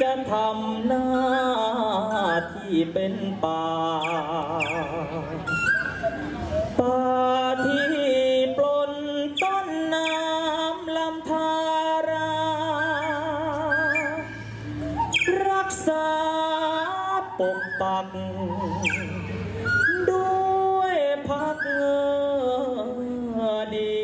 จะทำหน้าที่เป็นป่า ป่าที่ปล้นต้นน้ำลำธารา รักษาปกปัก ด้วยพักเงอดี